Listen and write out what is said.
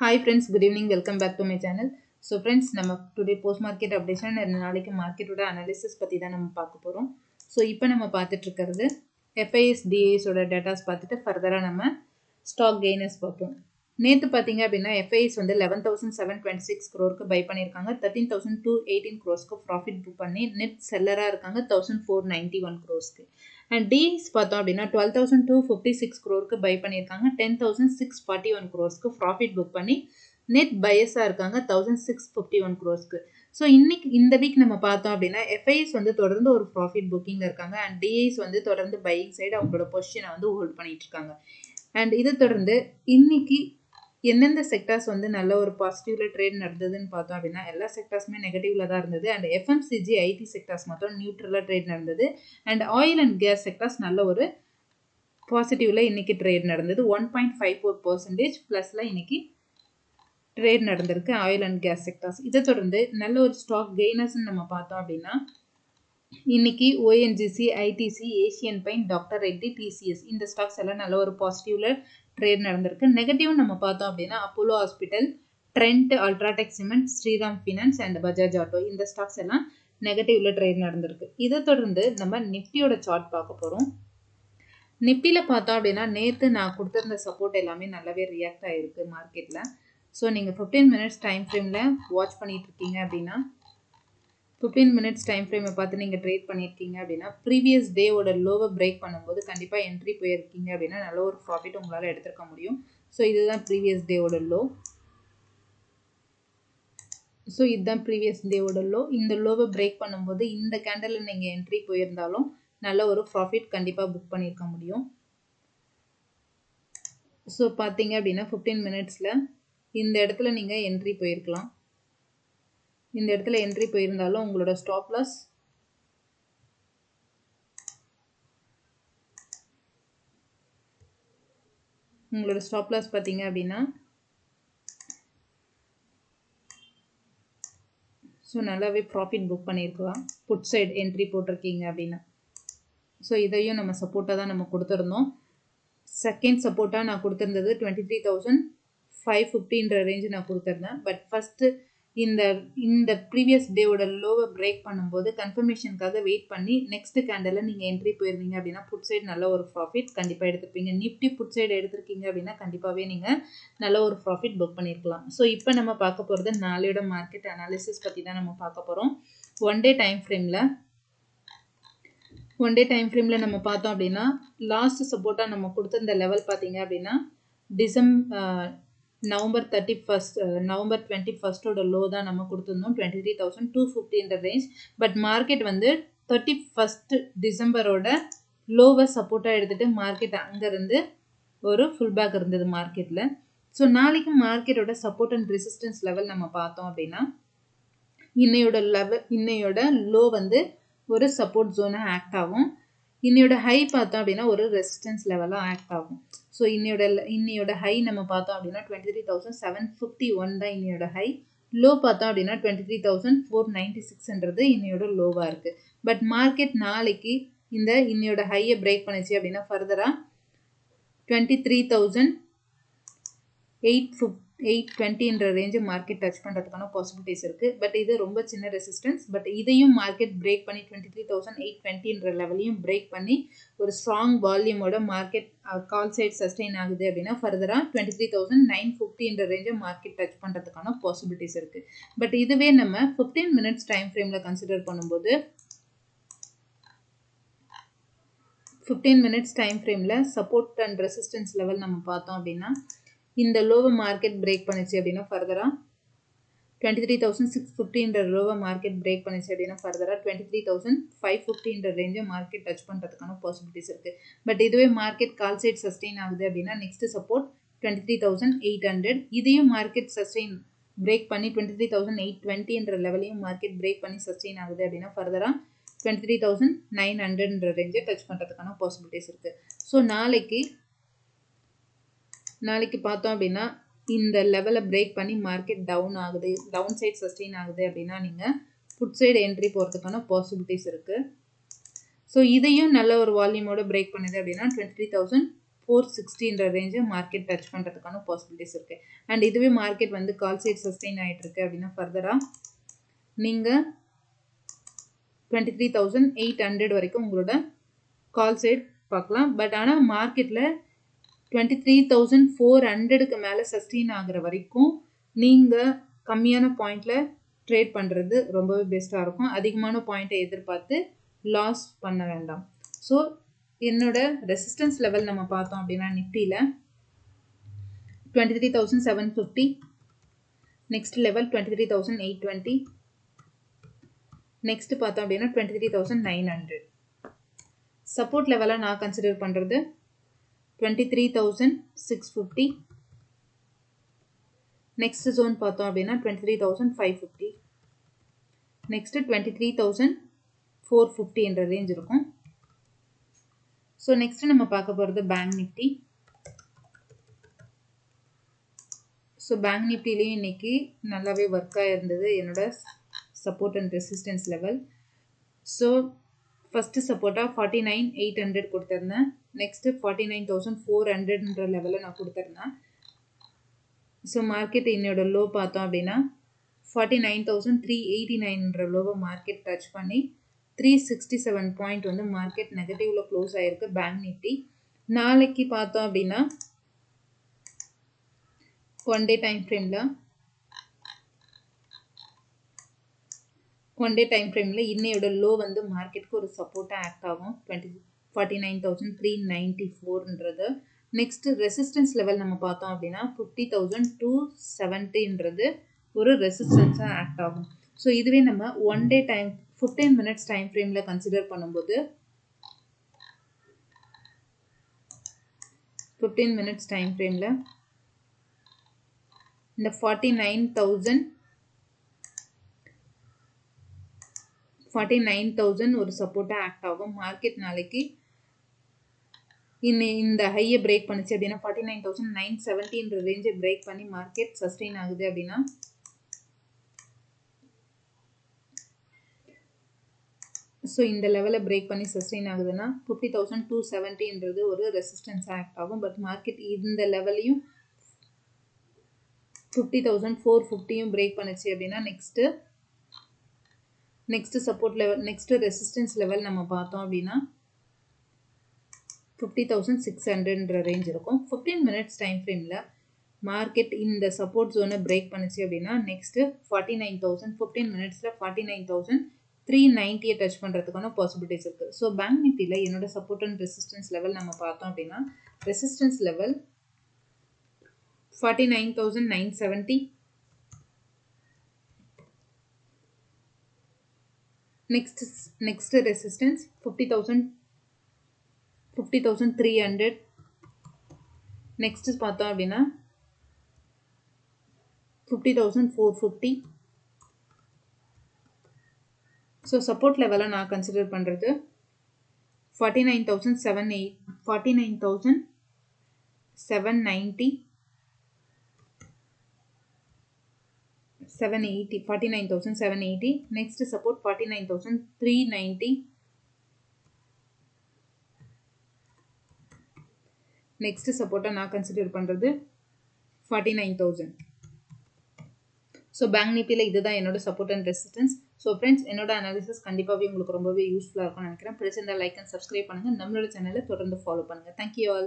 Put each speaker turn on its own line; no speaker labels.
Hi friends good evening welcome back to my channel so friends நம்ம today post market updation நாளைக்கு மார்க்கெட்டோட analysis பற்றி தான் நம்ம பார்க்க போகிறோம் ஸோ இப்போ நம்ம பார்த்துட்டு இருக்கிறது எஃப்ஐஎஸ் டிஏஸோட டேட்டாஸ் பார்த்துட்டு ஃபர்தராக நம்ம ஸ்டாக் கெய்னர்ஸ் பார்ப்போம். நேற்று பார்த்தீங்க அப்படின்னா எஃப்ஐஎஸ் வந்து eleven thousand seven twenty six க்ரோருக்கு buy பண்ணியிருக்காங்க. தேர்ட்டீன் தௌசண்ட் டூ எயிட்டீன் க்ரோஸ்க்கு ப்ராஃபிட் புக் பண்ணி நெட் செல்லராக இருக்காங்க. தௌசண்ட் ஃபோர் நைன்ட்டி ஒன் க்ரோஸ்க்கு அண்ட் டிஸ் பார்த்தோம் அப்படின்னா twelve thousand two fifty six க்ரோருக்கு buy பண்ணியிருக்காங்க. Ten thousand six forty one க்ரோஸ்க்கு profit book பண்ணி நெட் பயஸாக இருக்காங்க தௌசண்ட் சிக்ஸ் ஃபிஃப்டி ஒன் க்ரோஸ்க்கு ஸோ இன்னைக்கு இந்த வீக் நம்ம பார்த்தோம் அப்படின்னா எஃப்ஐஎஸ் வந்து தொடர்ந்து ஒரு ப்ராஃபிட் புக்கிங்கில் இருக்காங்க. அண்ட் டிஐஸ் வந்து தொடர்ந்து பையிங் சைடு அவங்களோட பொசிஷனை வந்து ஹோல்ட் பண்ணிட்டு இருக்காங்க. அண்ட் இதை தொடர்ந்து இன்னைக்கு எந்தெந்த செக்டார்ஸ் வந்து நல்ல ஒரு பாசிட்டிவ்ல ட்ரேட் நடந்ததுன்னு பார்த்தோம் அப்படின்னா எல்லா செக்டார்ஸுமே நெகட்டிவ்ல தான் இருந்தது. அண்ட் எஃப்எம்சிஜி ஐடி செக்டார்ஸ் மட்டும் நியூட்ரலாக ட்ரேட் நடந்தது. And oil and gas sectors நல்ல ஒரு பாசிட்டிவ்ல இன்னைக்கு ட்ரேட் நடந்தது. One point five four percentage ப்ளஸ்ல இன்னைக்கு ட்ரேட் நடந்திருக்கு ஆயில் அண்ட் கேஸ் செக்டார்ஸ் இதை தொடர்ந்து நல்ல ஒரு ஸ்டாக் கெய்னர்ஸ்ன்னு நம்ம பார்த்தோம் அப்படின்னா இன்னைக்கு ONGC ITC Asian paint doctor Reddy TCS இந்த ஸ்டாக்ஸ் எல்லாம் நல்ல ஒரு பாசிட்டிவ்ல ட்ரேட் நடந்திருக்கு. நெகட்டிவ் நம்ம பார்த்தோம் அப்படின்னா Apollo hospital Trent UltraTech cement Shriram finance and Bajaj auto இந்த ஸ்டாக்ஸ் எல்லாம் நெகட்டிவ்ல ட்ரேட் நடந்திருக்கு. இதை தொடர்ந்து நம்ம நிஃப்டியோட சார்ட் பார்க்க போகிறோம் நிஃப்டியில் பார்த்தோம் அப்படின்னா நேற்று நான் கொடுத்துருந்த சப்போர்ட் எல்லாமே நல்லாவே ரியாக்ட் ஆகிருக்கு மார்க்கெட்டில் ஸோ நீங்கள் ஃபிஃப்டீன் மினிட்ஸ் டைம் ஃப்ரேமில் வாட்ச் பண்ணிகிட்டு இருக்கீங்க அப்படின்னா ஃபிஃப்டீன் மினிட்ஸ் டைம் ஃப்ரேமை பார்த்து நீங்கள் ட்ரேட் பண்ணியிருக்கீங்க அப்படின்னா ப்ரீவியஸ் டேவோட லோவை பிரேக் பண்ணும்போது கண்டிப்பாக என்ட்ரி போயிருக்கீங்க அப்படின்னா நல்ல ஒரு ப்ராஃபிட் உங்களால் எடுத்துருக்க முடியும். ஸோ இதுதான் ப்ரீவியஸ் டேவோட லோ ஸோ இதுதான் ப்ரீவியஸ் டேவோட லோ இந்த லோவை பிரேக் பண்ணும்போது இந்த கேண்டலில் நீங்கள் என்ட்ரி போயிருந்தாலும் நல்ல ஒரு ப்ராஃபிட் கண்டிப்பாக புக் பண்ணியிருக்க முடியும். ஸோ பார்த்தீங்க அப்படின்னா ஃபிஃப்டீன் மினிட்ஸில் இந்த இடத்துல நீங்கள் என்ட்ரி போயிருக்கலாம். இந்த இடத்துல என்ட்ரி போயிருந்தாலும் உங்களோட ஸ்டாப் லாஸ் உங்களோட ஸ்டாப் லாஸ் பார்த்தீங்க அப்படின்னா ஸோ நல்லாவே ப்ராஃபிட் புக் பண்ணியிருக்கலாம் புட் சைடு என்ட்ரி போட்டிருக்கீங்க அப்படின்னா. ஸோ இதையும் நம்ம சப்போர்ட்டாக தான் நம்ம கொடுத்துருந்தோம். செகண்ட் சப்போர்ட்டாக நான் கொடுத்துருந்தது டுவெண்ட்டி த்ரீ தௌசண்ட் ஃபைவ் ஃபிஃப்டின்ற ரேஞ்சு நான் கொடுத்துருந்தேன். பட் ஃபஸ்ட்டு இந்த இந்த ப்ரீவியஸ் டேவோட லோவை பிரேக் பண்ணும்போது கன்ஃபர்மேஷனுக்காக வெயிட் பண்ணி நெக்ஸ்ட் கேண்டலில் நீங்கள் என்ட்ரி போயிருந்தீங்க அப்படின்னா புட் சைடு நல்ல ஒரு ப்ராஃபிட் கண்டிப்பாக எடுத்துருப்பீங்க நிஃப்டி புட் சைடு எடுத்திருக்கீங்க அப்படின்னா கண்டிப்பாகவே நீங்கள் நல்ல ஒரு ப்ராஃபிட் புக் பண்ணியிருக்கலாம் ஸோ இப்போ நம்ம பார்க்க போகிறது நாளையோட மார்க்கெட் அனாலிசிஸ் பற்றி தான் நம்ம பார்க்க போகிறோம் ஒன் டே டைம் ஃப்ரேமில் ஒன் டே டைம் ஃப்ரேமில் நம்ம பார்த்தோம் அப்படின்னா லாஸ்ட் சப்போர்ட்டாக நம்ம கொடுத்த இந்த லெவல் பார்த்தீங்க அப்படின்னா December November thirty first November twenty ஃபஸ்ட்டோட low தான் நம்ம கொடுத்துருந்தோம். டுவெண்ட்டி த்ரீ தௌசண்ட் டூ ஃபிஃப்டின்ற ரேஞ்ச் பட் மார்க்கெட் வந்து தேர்ட்டி ஃபஸ்ட்டு டிசம்பரோட லோவை சப்போர்ட்டாக எடுத்துகிட்டு மார்க்கெட் அங்கேருந்து ஒரு ஃபுல் பேக் இருந்தது மார்க்கெட்டில் ஸோ நாளைக்கு மார்க்கெட்டோட சப்போர்ட் அண்ட் ரெசிஸ்டன்ஸ் லெவல் நம்ம பார்த்தோம் அப்படின்னா இன்னையோட லெவல் இன்னையோட லோ வந்து ஒரு சப்போர்ட் ஜோனாக ஆக்ட் ஆகும். இன்னையோட ஹை பார்த்தோம் அப்படின்னா ஒரு ரெசிஸ்டன்ஸ் லெவலாக ஆக்ட் ஆகும். ஸோ இன்னையோட இன்னையோட ஹை நம்ம பார்த்தோம் அப்படின்னா twenty three thousand seven fifty one தான் இன்னையோட ஹை லோ பார்த்தோம் அப்படின்னா twenty three thousand four ninety சிக்ஸ்ன்றது இன்னையோட லோவாக இருக்குது பட் மார்க்கெட் நாளைக்கு இந்த இன்னையோட ஹையை பிரேக் பண்ணிச்சு அப்படின்னா ஃபர்தராக twenty three thousand eight fifty eight டுவெண்ட்டின்ற range market touch பண்ணுறதுக்கான பாசிபிலிட்டிஸ் இருக்குது பட் இது ரொம்ப சின்ன ரெசிஸ்டன்ஸ் பட் இதையும் மார்க்கெட் பிரேக் பண்ணி டுவெண்ட்டி த்ரீ தௌசண்ட் எயிட் டுவெண்ட்டின்ற லெவலையும் பிரேக் பண்ணி ஒரு ஸ்ட்ராங் வால்யூமோட மார்க்கெட் கால் சைட் சஸ்டெயின் ஆகுது அப்படின்னா ஃபர்தராக டுவெண்ட்டி த்ரீ தௌசண்ட் நைன் ஃபிஃப்டின்ற ரேஞ்சை மார்க்கெட் டச் பண்ணுறதுக்கான பாசிபிலிட்டிஸ் இருக்குது பட் இதுவே நம்ம ஃபிஃப்டீன் மினிட்ஸ் டைம் ஃப்ரேமில் கன்சிடர் பண்ணும்போது ஃபிஃப்டீன் மினிட்ஸ் டைம் ஃப்ரேமில் சப்போர்ட் அண்ட் ரெசிஸ்டன்ஸ் லெவல் நம்ம பார்த்தோம் அப்படின்னா இந்த லோவை மார்க்கெட் பிரேக் பண்ணிச்சு அப்படின்னா ஃபர்தராக டுவெண்ட்டி த்ரீ தௌசண்ட் சிக்ஸ் ஃபிஃப்டின்ற லோவை மார்க்கெட் பிரேக் பண்ணிச்சு அப்படின்னா ஃபர்தராக டுவெண்ட்டி த்ரீ தௌசண்ட் ஃபைவ் ஃபிஃப்டின்ற ரேஞ்சை மார்க்கெட் டச் பண்ணுறதுக்கான பாசிபிலிட்டிஸ் இருக்குது பட் இதுவே மார்க்கெட் கால் சைட் சஸ்டெயின் ஆகுது அப்படின்னா next support twenty three thousand eight hundred இதையும் மார்க்கெட் சஸ்டெயின் பிரேக் பண்ணி டுவெண்ட்டி த்ரீ தௌசண்ட் எயிட் டுவெண்ட்டின்ற லெவலையும் மார்க்கெட் பிரேக் பண்ணி சஸ்டெயின் ஆகுது அப்படின்னா ஃபர்தராக டுவெண்ட்டி த்ரீ தௌசண்ட் நைன் ஹண்ட்ரட்ன்ற ரேஞ்சை டச் பண்ணுறதுக்கான பாசிபிலிட்டிஸ் இருக்குது ஸோ நாளைக்கு நாளைக்கு பார்த்தோம் அப்படின்னா இந்த லெவலை பிரேக் பண்ணி மார்க்கெட் டவுன் ஆகுது டவுன் சைட் சஸ்டெயின் ஆகுது அப்படின்னா நீங்கள் ஃபுட் சைடு என்ட்ரி போகிறதுக்கான பாசிபிலிட்டிஸ் இருக்குது ஸோ இதையும் நல்ல ஒரு வால்யூமோட பிரேக் பண்ணுது அப்படின்னா டுவெண்ட்டி த்ரீ தௌசண்ட் ஃபோர் சிக்ஸ்டின்ற ரேஞ்சை மார்க்கெட் டச் பண்ணுறதுக்கான பாசிபிலிட்டிஸ் இருக்குது அண்ட் இதுவே மார்க்கெட் வந்து கால் சைட் சஸ்டெயின் ஆகிட்டு இருக்கு அப்படின்னா ஃபர்தராக நீங்கள் twenty three thousand eight hundred வரைக்கும் உங்களோட கால் சைட் பார்க்கலாம். பட் ஆனால் மார்க்கெட்டில் டுவெண்ட்டி த்ரீ தௌசண்ட் ஃபோர் ஹண்ட்ரடுக்கு மேலே சஸ்டெயின் ஆகிற வரைக்கும் நீங்கள் கம்மியான பாயிண்டில் ட்ரேட் பண்ணுறது ரொம்பவே பெஸ்ட்டாக இருக்கும். அதிகமான பாயிண்ட்டை எதிர்பார்த்து லாஸ் பண்ண வேண்டாம். ஸோ என்னோட ரெசிஸ்டன்ஸ் லெவல் நம்ம பார்த்தோம் அப்படின்னா நிஃப்டியில் twenty three thousand seven fifty next level twenty three thousand eight twenty next பார்த்தோம் அப்படின்னா twenty three thousand nine hundred support லெவலாக நான் கன்சிடர் பண்ணுறது twenty three thousand six fifty next zone பார்த்தோம் அப்படின்னா twenty three thousand five fifty next twenty three thousand four ஃபிஃப்டின்ற range இருக்கும். So next நம்ம பார்க்க போகிறது பேங்க் நிஃப்டி ஸோ பேங்க் நிஃப்டிலையும் இன்னைக்கு நல்லாவே ஒர்க்காக இருந்தது. என்னோட support and resistance level so first சப்போர்ட்டாக ஃபார்ட்டி நைன் எயிட் ஹண்ட்ரட் கொடுத்துருந்தேன். Next forty nine thousand four ஹண்ட்ரட்ன்ற லெவலில் நான் கொடுத்துருந்தேன். ஸோ மார்க்கெட் என்னோடய லோ பார்த்தோம் அப்படின்னா forty nine thousand three eighty நைன்ன்ற லோவை மார்க்கெட் டச் பண்ணி த்ரீ சிக்ஸ்டி செவன் பாயிண்ட் வந்து மார்க்கெட் நெகட்டிவில் க்ளோஸ் ஆகிருக்கு பேங்க் நிஃப்டி. நாளைக்கு பார்த்தோம் அப்படின்னா ஒன் டே டைம் ஃப்ரேமில் ஒன் டே டைம் ஃப்ரேமில் இன்னையோட லோ வந்து மார்க்கெட்டுக்கு ஒரு சப்போர்ட்டாக ஆக்ட் ஆகும். Twenty forty nine thousand three ninety ஃபோர்ன்றது next resistance level நம்ம பார்த்தோம் அப்படின்னா ஃபிஃப்டி தௌசண்ட் டூ செவன்ட்டின்றது ஒரு ரெசிஸ்டன்ஸாக ஆக்ட் ஆகும். ஸோ இதுவே நம்ம one day time fifteen minutes time ஃப்ரேமில் கன்சிடர் பண்ணும்போது ஃபிஃப்டீன் மினிட்ஸ் டைம் ஃப்ரேமில் இந்த forty nine thousand forty nine thousand ஒரு சப்போர்ட்டாக ஆக்ட் ஆகும். மார்க்கெட் நாளைக்கு இன்னை இந்த ஹையை பிரேக் பண்ணிச்சு அப்படின்னா ஃபார்ட்டி நைன் தௌசண்ட் நைன் செவன்ட்டின்ற ரேஞ்சை பிரேக் பண்ணி மார்க்கெட் சஸ்டெயின் ஆகுது அப்படின்னா ஸோ இந்த லெவலில் பிரேக் பண்ணி சஸ்டெயின் ஆகுதுன்னா ஃபிஃப்டி தௌசண்ட் டூ செவன்ட்டின்றது ஒரு ரெசிஸ்டன்ஸ் ஆக்ட் ஆகும். பட் மார்க்கெட் இந்த லெவலையும் ஃபிஃப்டி தௌசண்ட் ஃபோர் ஃபிஃப்டியும் பிரேக் பண்ணுச்சு அப்படின்னா next next support level next resistance level நம்ம பார்த்தோம் அப்படின்னா ஃபிஃப்டி தௌசண்ட் சிக்ஸ் ஹண்ட்ரட்ன்ற ரேஞ்ச் இருக்கும். ஃபிஃப்டீன் மினிட்ஸ் டைம் ஃப்ரேமில் மார்க்கெட் இந்த சப்போர்ட் ஜோனை பிரேக் பண்ணுச்சு அப்படின்னா next forty nine thousand fifteen மினிட்ஸில் ஃபார்ட்டி நைன் தௌசண்ட் த்ரீ நைன்ட்டியை டச் பண்ணுறதுக்கான பாசிபிலிட்டிஸ் இருக்குது ஸோ பேங்க் நிஃப்டியில் என்னோட சப்போர்ட் அண்ட் ரெசிஸ்டன்ஸ் லெவல் நம்ம பார்த்தோம் அப்படின்னா resistance level forty nine thousand nine seventy next next resistance 50000 50300 next பார்த்தோம் அப்படின்னா 50450 ஸோ சப்போர்ட் லெவலை நான் கன்சிடர் பண்ணுறது forty nine thousand seven eight forty nine thousand seven ninety 780 49780 next support 49390 next support நான் consider பண்டுது 49,000 so bank நிப்பில இதுதான் என்னோடு support and resistance so friends என்னோடு analysis கண்டிப்பாவி உங்களுக்கு ரொம்பவே useful இருக்கும் நினைக்கிறேன் present like and subscribe பண்ணுங்க நம்மலுடு channel தொடர்ந்து follow பண்ணுங்க thank you all